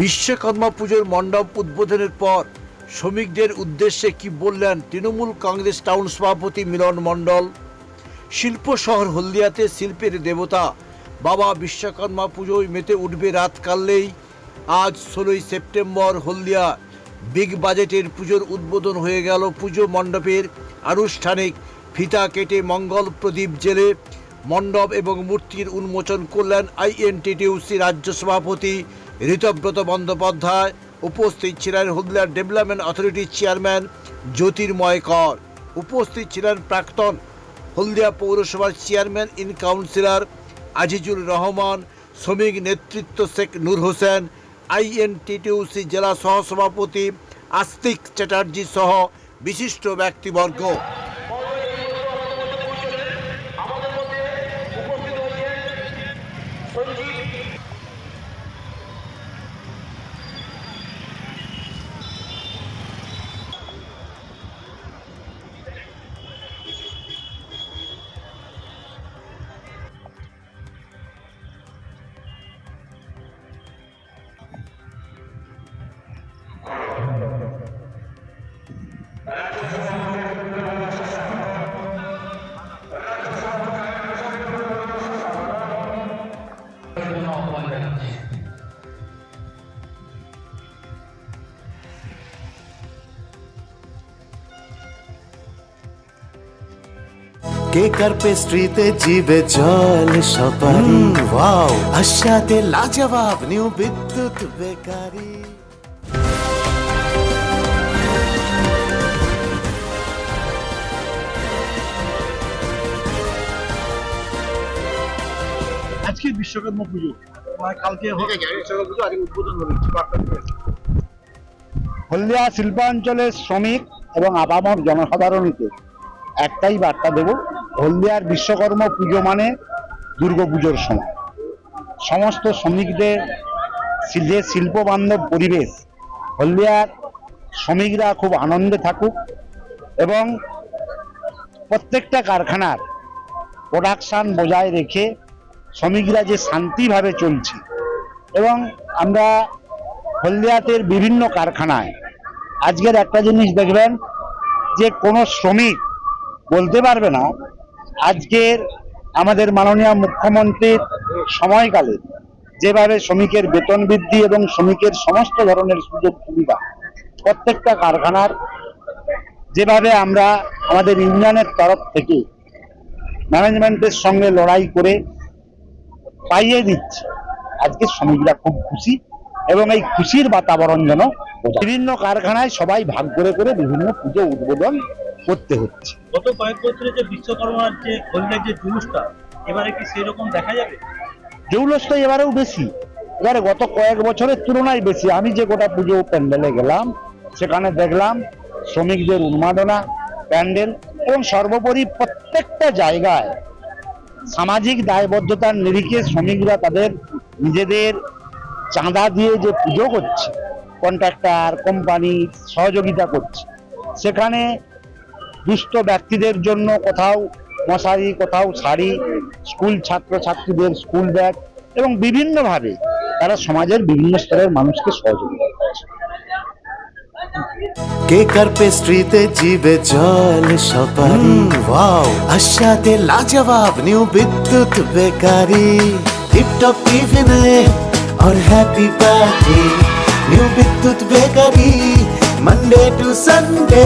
বিশ্বকর্মা পুজোর মণ্ডপ উদ্বোধনের পর শ্রমিকদের উদ্দেশ্যে কি বললেন তৃণমূল কংগ্রেস টাউন সভাপতি মিলন মণ্ডল? শিল্প শহর হলদিয়াতে শিল্পের দেবতা। বাবা বিশ্বকর্মা পুজোয় মেতে উঠবে রাত কাললেই। আজ ষোলোই সেপ্টেম্বর, হলদিয়া। বিগ বাজেটের পুজোর উদ্বোধন হয়ে গেল পুজো মণ্ডপের আনুষ্ঠানিক। ফিতা কেটে মঙ্গল প্রদীপ জেলে মণ্ডপ এবং মূর্তির উন্মোচন করলেন আইএনটিটিউসি রাজ্য সভাপতি ঋতব্রত বন্দ্যোপাধ্যায়, উপস্থিত ছিলেন হলদিয়া ডেভেলপমেন্ট অথরিটির চেয়ারম্যান জ্যোতির্ময় কর। উপস্থিত ছিলেন প্রাক্তন হলদিয়া পৌরসভার chairman in councillor Azizul Rahman, শ্রমিক নেতৃত্ব শেখ নূর হোসেন, আইএনটিটিউসি জেলা সহসভাপতি আস্তিক চ্যাটার্জি সহ বিশিষ্ট ব্যক্তিবর্গ। কেকার পেস্ট্রিতে জিবে জল সপারি। ওয়াও। আশাতে লাজবাব নিউ বিদ্যুৎ বেকারি। আজকে বিশ্বকর্মা পুজো। মানে কালকে বিশ্বকর্মা পুজো আজকে উদ্বোধন হবে। কি বার্তা দেবেন? হলদিয়া শিল্পাঞ্চলের শ্রমিক এবং আপামর জনসাধারণকে একটাই বার্তা দেব হলদিয়ার বিশ্বকর্মা পুজো মানে দুর্গাপুজোর সময়। সমস্ত শ্রমিকদের যে শিল্পবান্ধব পরিবেশ, হলদিয়ার শ্রমিকরা খুব আনন্দে থাকুক এবং প্রত্যেকটা কারখানার প্রোডাকশান বজায় রেখে শ্রমিকরা যে শান্তিভাবে চলছে এবং আমরা হলদিয়াতের বিভিন্ন কারখানায় আজকের একটা জিনিস দেখবেন যে কোনো শ্রমিক বলতে পারবে না আজকের আমাদের মাননীয় মুখ্যমন্ত্রীর সময়কালে যেভাবে শ্রমিকের বেতন বৃদ্ধি এবং শ্রমিকের সমস্ত ধরনের সুযোগ সুবিধা প্রত্যেকটা কারখানার, যেভাবে আমরা আমাদের ইউনিয়নের তরফ থেকে ম্যানেজমেন্টের সঙ্গে লড়াই করে পাইয়ে দিচ্ছে, আজকে শ্রমিকরা খুব খুশি এবং এই খুশির বাতাবরণ যেন বিভিন্ন কারখানায় সবাই ভাগ করে করে বিভিন্ন পুজো উদ্বোধন করতে হচ্ছে। গত কয়েক বছরে যে বিশ্বকর্মার যে হলদিয়ার যে জুলুসটা এবারে কি সেই রকম দেখা যাবে? জৌলসটা এবারেও বেশি। এবারে গত কয়েক বছরের তুলনায় বেশি। আমি যে গোটা পুজো প্যান্ডেলে গেলাম সেখানে দেখলাম শ্রমিকদের উন্মাদনা প্যান্ডেল এবং সর্বোপরি প্রত্যেকটা জায়গায় সামাজিক দায়বদ্ধতার নিরিখে শ্রমিকরা তাদের নিজেদের চাঁদা দিয়ে যে পুজো করছে কন্ট্রাক্টর কোম্পানি সহযোগিতা করছে। সেখানে দুস্থ ব্যক্তিদের জন্য কোথাও মশারি কোথাও শাড়ি স্কুল ছাত্র ছাত্রীদের স্কুল ব্যাগ এবং বিভিন্নভাবে তারা সমাজের বিভিন্ন স্তরের মানুষকে সহযোগিতা করছে কেকার পেস্ট্রিতে জিবে জল সপারি ওয়াও আশাতে লাজবাব নিউ বিদ্যুৎ বেকারি টিপটপ টিফিনে और happy party new Bidyut bakery Monday to Sunday